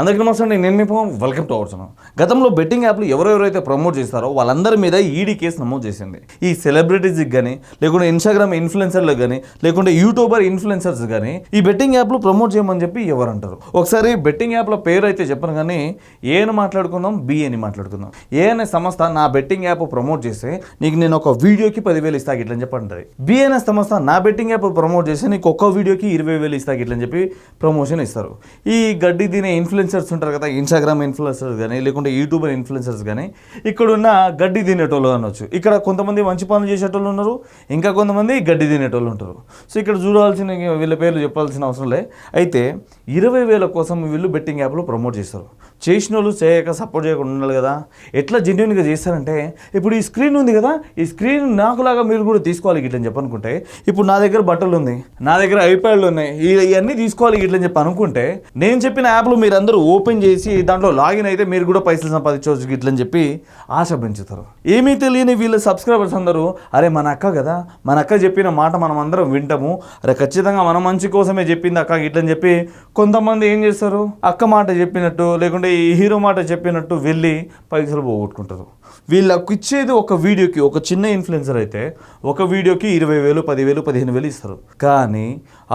అందరికీ నమస్తే నేను నేను మీ Pavan. Welcome to our channel గతంలో బెట్టింగ్ యాప్లు ఎవరెవరైతే ప్రమోట్ చేస్తారో వాళ్ళందరి మీద ఈడీ కేసు నమోదు చేసింది. ఈ సెలబ్రిటీస్కి కానీ లేకుంటే ఇన్స్టాగ్రామ్ ఇన్ఫ్లుయెన్సర్లకు కానీ లేకుంటే యూట్యూబర్ ఇన్ఫ్లుయెన్సర్స్ కానీ ఈ బెట్టింగ్ యాప్లు ప్రమోట్ చేయమని చెప్పి ఎవరంటారు ఒకసారి బెట్టింగ్ యాప్ల పేరు అయితే చెప్పను కానీ ఏని మాట్లాడుకుందాం బి అని మాట్లాడుకుందాం. ఏ అనే సంస్థ నా బెట్టింగ్ యాప్ ప్రమోట్ చేస్తే నీకు నేను ఒక వీడియోకి పదివేలు ఇస్తా ఇట్లని చెప్పి బి అనే సంస్థ నా బెట్టింగ్ యాప్ ప్రమోట్ చేస్తే నీకు ఒక్క వీడియోకి ఇరవై వేలు ఇస్తా ఇట్లని చెప్పి ప్రమోషన్ ఇస్తారు. ఈ గడ్డి తినే ఇన్ఫ్లుయెన్సర్స్ ఉంటారు కదా ఇన్స్టాగ్రామ్ ఇన్ఫ్లుయెన్సర్స్ కానీ లేకుంటే యూట్యూబర్ ఇన్ఫ్లుయెన్సర్స్ కానీ ఇక్కడ ఉన్న గడ్డి తినేటోళ్ళు అనొచ్చు. ఇక్కడ కొంతమంది మంచి పనులు చేసేటోళ్ళు ఉన్నారు ఇంకా కొంతమంది గడ్డి తినేటోళ్ళు ఉంటారు. సో ఇక్కడ చూడాల్సిన వీళ్ళ పేర్లు చెప్పాల్సిన అవసరం లే. అయితే ఇరవై వేల కోసం వీళ్ళు బెట్టింగ్ యాప్లు ప్రమోట్ చేస్తారు. చేసిన వాళ్ళు చేయక సపోర్ట్ చేయకుండా ఉండాలి కదా. ఎట్లా జెన్యున్గా చేస్తారంటే ఇప్పుడు ఈ స్క్రీన్ ఉంది కదా ఈ స్క్రీన్ నాకులాగా మీరు కూడా తీసుకోవాలి గిట్ల చెప్పి అనుకుంటే ఇప్పుడు నా దగ్గర బట్టలు ఉంది నా దగ్గర ఐప్యాడ్లు ఉన్నాయి ఇవన్నీ తీసుకోవాలి గిట్లని చెప్పి అనుకుంటే నేను చెప్పిన యాప్లు మీరు అందరూ ఓపెన్ చేసి దాంట్లో లాగిన్ అయితే మీరు కూడా పైసలు సంపాదించవచ్చు గిట్లని చెప్పి ఆశ పెంచుతారు. ఏమీ తెలియని వీళ్ళ సబ్స్క్రైబర్స్ అందరూ అరే మన అక్క కదా మన అక్క చెప్పిన మాట మనం అందరం వింటాము అరే ఖచ్చితంగా మన మంచి కోసమే చెప్పింది అక్క గిట్లని చెప్పి కొంతమంది ఏం చేస్తారు? అక్క మాట చెప్పినట్టు లేకుంటే హీరో మాట చెప్పినట్టు వెళ్ళి పైసలు పోగొట్టుకుంటారు. వీళ్ళకు ఇచ్చేది ఒక వీడియోకి ఒక చిన్న ఇన్ఫ్లుయెన్సర్ అయితే ఒక వీడియోకి ఇరవై వేలు పదివేలు పదిహేను వేలు ఇస్తారు. కానీ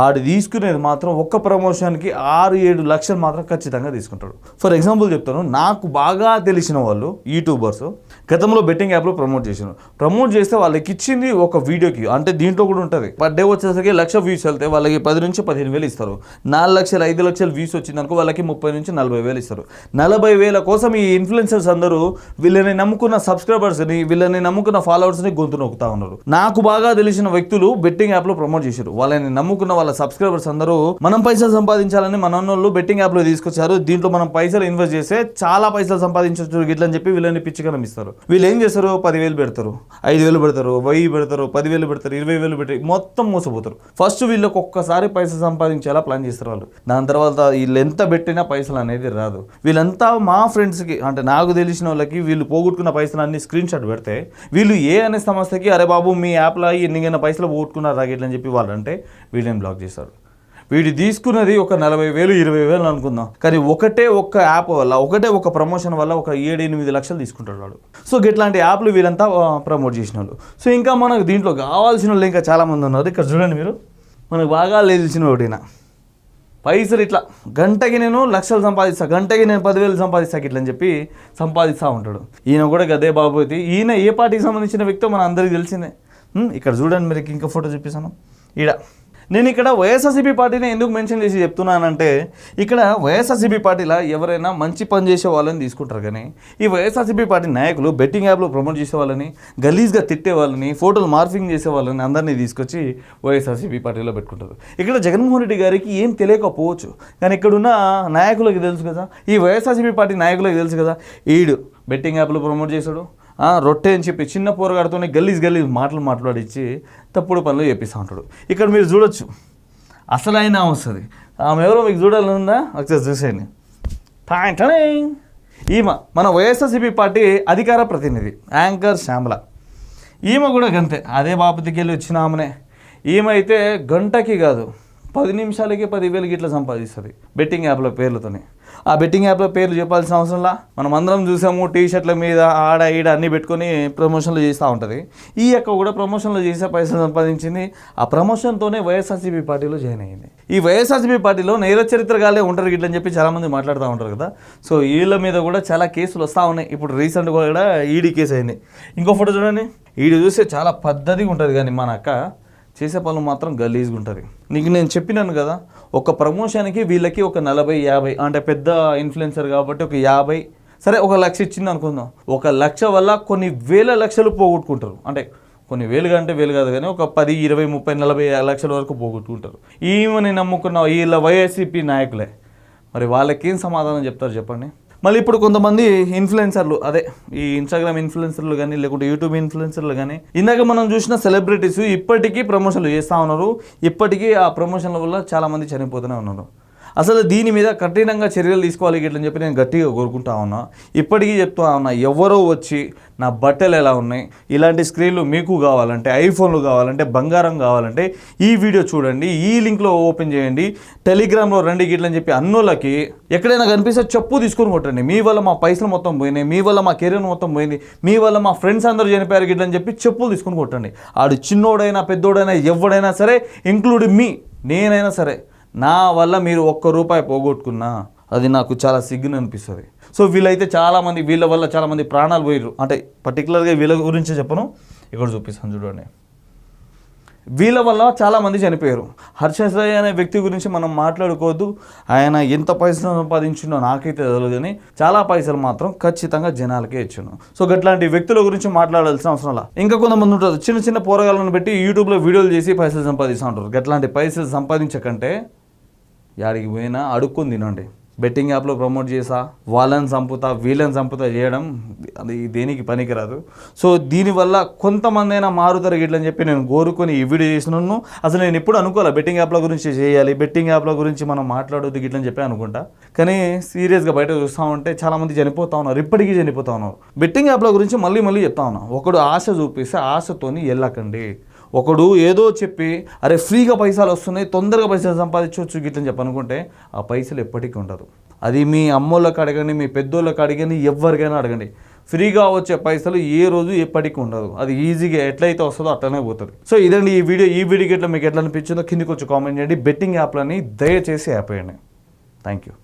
ఆడు తీసుకునేది మాత్రం ఒక్క ప్రమోషన్కి ఆరు ఏడు లక్షలు మాత్రం ఖచ్చితంగా తీసుకుంటాడు. ఫర్ ఎగ్జాంపుల్ చెప్తాను నాకు బాగా తెలిసిన వాళ్ళు యూట్యూబర్స్ గతంలో బెట్టింగ్ యాప్లో ప్రమోట్ చేశారు ప్రమోట్ చేస్తే వాళ్ళకి ఇచ్చింది ఒక వీడియోకి అంటే దీంట్లో కూడా ఉంటుంది. పర్ డే వచ్చేసరికి లక్ష వ్యూస్ వెళ్తే వాళ్ళకి పది నుంచి పదిహేను వేలు ఇస్తారు. నాలుగు లక్షలు ఐదు లక్షలు వ్యూస్ వచ్చిందనుకో వాళ్ళకి ముప్పై నుంచి నలభై వేలు ఇస్తారు. నలభై వేల కోసం ఈ ఇన్ఫ్లుయెన్సర్స్ అందరూ వీళ్ళని నమ్ముకున్న సబ్స్క్రైబర్స్ని వీళ్ళని నమ్ముకున్న ఫాలోవర్స్ని గొంతు నొక్కుతా ఉన్నారు. నాకు బాగా తెలిసిన వ్యక్తులు బెట్టింగ్ యాప్లో ప్రమోట్ చేశారు. వాళ్ళని నమ్ముకున్న వాళ్ళ సబ్స్క్రైబర్స్ అందరూ మనం పైసలు సంపాదించాలని మన వాళ్ళు బెట్టింగ్ యాప్లో తీసుకొచ్చారు. దీంట్లో మనం పైసలు ఇన్వెస్ట్ చేస్తే చాలా పైసలు సంపాదించవచ్చు ఇట్లని చెప్పి వీళ్ళని పిచ్చికనం ఇస్తారు వీళ్ళు ఏం చేస్తారు? పదివేలు పెడతారు ఐదు వేలు పెడతారు వెయ్యి పెడతారు పదివేలు పెడతారు ఇరవై వేలు పెట్టి మొత్తం మోసపోతారు. ఫస్ట్ వీళ్ళకి ఒక్కసారి పైసలు సంపాదించేలా ప్లాన్ చేస్తారు వాళ్ళు. దాని తర్వాత వీళ్ళు ఎంత పెట్టినా పైసలు అనేది రాదు. వీళ్ళంతా మా ఫ్రెండ్స్కి అంటే నాకు తెలిసిన వాళ్ళకి వీళ్ళు పోగొట్టుకున్న పైసలు అన్ని స్క్రీన్ షాట్ పెడితే వీళ్ళు ఏ అనే సంస్థకి అరే బాబు మీ యాప్లో ఎన్నికైనా పైసలు పోగొట్టుకున్నారా రాగిట్లని చెప్పి వాళ్ళు అంటే వీళ్ళని బ్లాక్ చేశారు. వీడు తీసుకున్నది ఒక నలభై వేలు ఇరవై వేలు అనుకుందాం. కానీ ఒకటే ఒక్క యాప్ వల్ల ఒకటే ఒక ప్రమోషన్ వల్ల ఒక ఏడు ఎనిమిది లక్షలు తీసుకుంటాడు వాడు. సో ఇట్లాంటి యాప్లు వీళ్ళంతా ప్రమోట్ చేసిన వాళ్ళు సో ఇంకా మనకు దీంట్లో కావాల్సిన వాళ్ళు ఇంకా చాలామంది ఉన్నారు. ఇక్కడ చూడండి మీరు. మనకు బాగా లేచిన ఒకటినా పైసలు ఇట్లా గంటకి నేను లక్షలు సంపాదిస్తా గంటకి నేను పదివేలు సంపాదిస్తా ఇట్లా అని చెప్పి సంపాదిస్తూ ఉంటాడు. ఈయన కూడా గదే బాబోతి ఈయన ఏ పార్టీకి సంబంధించిన వ్యక్తో మన అందరికీ తెలిసిందే. ఇక్కడ చూడండి మీరు ఇంకా ఫోటో చూపిస్తాను. ఈడ. నేను ఇక్కడ వైఎస్ఆర్సీపీ పార్టీని ఎందుకు మెన్షన్ చేసి చెప్తున్నానంటే ఇక్కడ వైఎస్ఆర్సీపీ పార్టీలో ఎవరైనా మంచి పని చేసే వాళ్ళని తీసుకుంటారు కానీ ఈ వైఎస్ఆర్సీపీ పార్టీ నాయకులు బెట్టింగ్ యాప్లో ప్రమోట్ చేసే వాళ్ళని గలీజ్గా తిట్టే వాళ్ళని ఫోటోలు మార్ఫింగ్ చేసే వాళ్ళని అందరినీ తీసుకొచ్చి వైఎస్ఆర్సీపీ పార్టీలో పెట్టుకుంటారు. ఇక్కడ జగన్మోహన్ రెడ్డి గారికి ఏం తెలియకపోవచ్చు. కానీ ఇక్కడున్న నాయకులకు తెలుసు కదా ఈ వైఎస్ఆర్సీపీ పార్టీ నాయకులకు తెలుసు కదా ఈడు బెట్టింగ్ యాప్లో ప్రమోట్ చేశాడు రొట్టె అని చెప్పి చిన్న పోరగాడితోనే గలీజ్ గలీజ్ మాటలు మాట్లాడించి తప్పుడు పనులు చేపిస్తూ ఉంటాడు. ఇక్కడ మీరు చూడొచ్చు. అసలైన ఆయన వస్తుంది ఆమె ఎవరో మీకు చూడాలనుందా? ఒకసారి చూసేయండి. టాయ్ ఈమె మన వైఎస్ఆర్సీపీ పార్టీ అధికార ప్రతినిధి యాంకర్ శ్యామల. ఈమె కూడా గంతే. అదే బాపతికి వెళ్ళి వచ్చిన ఆమెనే. ఈమె అయితే గంటకి కాదు పది నిమిషాలకి పదివేలకి ఇట్లా సంపాదిస్తుంది బెట్టింగ్ యాప్ల పేర్లతోనే. ఆ బెట్టింగ్ యాప్లో పేర్లు చెప్పాల్సిన అవసరంలా మనం అందరం చూసాము టీ షర్ట్ల మీద ఆడ ఈడ అన్నీ పెట్టుకొని ప్రమోషన్లు చేస్తూ ఉంటుంది. ఈ యొక్క కూడా ప్రమోషన్లు చేసే పైసలు సంపాదించింది. ఆ ప్రమోషన్తోనే వైఎస్ఆర్సీపీ పార్టీలో జాయిన్ అయ్యింది ఈ వైఎస్ఆర్సీపీ పార్టీలో నేర చరిత్రగాలే ఉంటారు గిట్లని చెప్పి చాలామంది మాట్లాడుతూ ఉంటారు కదా. సో వీళ్ళ మీద కూడా చాలా కేసులు వస్తూ ఉన్నాయి. ఇప్పుడు రీసెంట్గా కూడా ఈడీ కేసు అయింది ఇంకో ఫోటో చూడండి. ఈడీ చూస్తే చాలా పద్ధతిగా ఉంటుంది కానీ మన అక్క. చేసే పనులు మాత్రం గలీజ్గా ఉంటుంది నీకు నేను చెప్పినాను కదా ఒక ప్రమోషన్కి వీళ్ళకి ఒక నలభై యాభై అంటే పెద్ద ఇన్ఫ్లుయెన్సర్ కాబట్టి ఒక యాభై సరే ఒక లక్ష ఇచ్చింది అనుకుందాం. ఒక లక్ష వల్ల కొన్ని వేల లక్షలు పోగొట్టుకుంటారు. అంటే కొన్ని వేలుగా అంటే వేలు కాదు కానీ ఒక పది ఇరవై ముప్పై నలభై లక్షల వరకు పోగొట్టుకుంటారు. ఈమెని నమ్ముకున్న వీళ్ళ వైఎస్సీపీ నాయకులే. మరి వాళ్ళకేం సమాధానం చెప్తారు చెప్పండి? మళ్ళీ ఇప్పుడు కొంతమంది ఇన్ఫ్లుయెన్సర్లు అదే ఈ ఇన్స్టాగ్రామ్ ఇన్ఫ్లుయెన్సర్లు కానీ లేకుంటే యూట్యూబ్ ఇన్ఫ్లుయెన్సర్లు కానీ ఇందాక మనం చూసిన సెలబ్రిటీస్ ఇప్పటికీ ప్రమోషన్లు చేస్తూ ఉన్నారు. ఇప్పటికీ ఆ ప్రమోషన్ల వల్ల చాలామంది చనిపోతూనే ఉన్నారు. అసలు దీని మీద కఠినంగా చర్యలు తీసుకోవాలి ఇట్లని చెప్పి నేను గట్టిగా కోరుకుంటా ఉన్నా. ఇప్పటికీ చెప్తా ఉన్నా ఎవరో వచ్చి నా బట్టలు ఎలా ఉన్నాయి ఇలాంటి స్క్రీన్లు మీకు కావాలంటే ఐఫోన్లు కావాలంటే బంగారం కావాలంటే ఈ వీడియో చూడండి ఈ లింక్లో ఓపెన్ చేయండి టెలిగ్రామ్లో రండి గిట్లని చెప్పి అన్నోళ్ళకి ఎక్కడైనా కనిపిస్తే చెప్పు తీసుకొని కొట్టండి. మీ వల్ల మా పైసలు మొత్తం పోయినాయి మీ వల్ల మా కెరీర్ మొత్తం పోయింది మీ వల్ల మా ఫ్రెండ్స్ అందరూ చనిపోయారు గిట్లని చెప్పి చెప్పులు తీసుకొని కొట్టండి. ఆడు చిన్నోడైనా పెద్దోడైనా ఎవడైనా సరే ఇంక్లూడ్ మీ నేనైనా సరే. నా వల్ల మీరు ఒక్క రూపాయి పోగొట్టుకున్నా అది నాకు చాలా సిగ్గుని అనిపిస్తుంది. సో వీళ్ళైతే చాలామంది వీళ్ళ వల్ల చాలామంది ప్రాణాలు పోయారు అంటే పర్టికులర్గా వీళ్ళ గురించి చెప్పను. ఇక్కడ చూపిస్తాను చూడండి. వీళ్ళ వల్ల చాలామంది చనిపోయారు హర్ష సాయి అనే వ్యక్తి గురించి మనం మాట్లాడుకోవద్దు. ఆయన ఎంత పైసలు సంపాదించిండో నాకైతే తెలియదు కానీ చాలా పైసలు మాత్రం ఖచ్చితంగా జనాలకే ఇచ్చాను సో గట్లాంటి వ్యక్తుల గురించి మాట్లాడాల్సిన అవసరం లా. ఇంకా కొంతమంది ఉంటారు. చిన్న చిన్న పోరగాళ్ళను పెట్టి యూట్యూబ్లో వీడియోలు చేసి పైసలు సంపాదిస్తూ ఉంటారు. గట్లాంటి పైసలు సంపాదించకంటే యాడికి పోయినా అడుక్కొని తినండి. బెట్టింగ్ యాప్లో ప్రమోట్ చేసా వాళ్ళని చంపుతా వీళ్ళని చంపుతా చేయడం అది దేనికి పనికిరాదు. సో దీనివల్ల కొంతమంది అయినా మారుతారు గిట్లని చెప్పి నేను కోరుకొని ఈ వీడియో చేసినను అసలు నేను ఎప్పుడు అనుకోలే బెట్టింగ్ యాప్ల గురించి చేయాలి బెట్టింగ్ యాప్ల గురించి మనం మాట్లాడొద్దు గిట్లని చెప్పి అనుకుంటా. కానీ సీరియస్గా బయట చూస్తూ ఉంటే చాలామంది చనిపోతా ఉన్నారు ఇప్పటికీ చనిపోతా ఉన్నారు. బెట్టింగ్ యాప్ల గురించి మళ్ళీ మళ్ళీ చెప్తా ఉన్నా. ఒకడు ఆశ చూపిస్తే ఆశతోని వెళ్ళకండి. ఒకడు ఏదో చెప్పి అరే ఫ్రీగా పైసలు వస్తున్నాయి తొందరగా పైసలు సంపాదించవచ్చు గిట్లని చెప్పనుకుంటే ఆ పైసలు ఎప్పటికీ ఉండదు. అది మీ అమ్మోళ్ళకి అడగండి మీ పెద్దోళ్ళకి అడగండి ఎవరికైనా అడగండి. ఫ్రీగా వచ్చే పైసలు ఏ రోజు ఎప్పటికీ ఉండదు. అది ఈజీగా ఎట్లయితే వస్తుందో అట్లనే పోతుంది. సో ఇదండి ఈ వీడియో. ఈ వీడియో ఎట్లా మీకు ఎట్లా అనిపించిందో కిందికి వచ్చి కామెంట్ చేయండి. బెట్టింగ్ యాప్లని దయచేసి ఆపేయండి థ్యాంక్ యూ.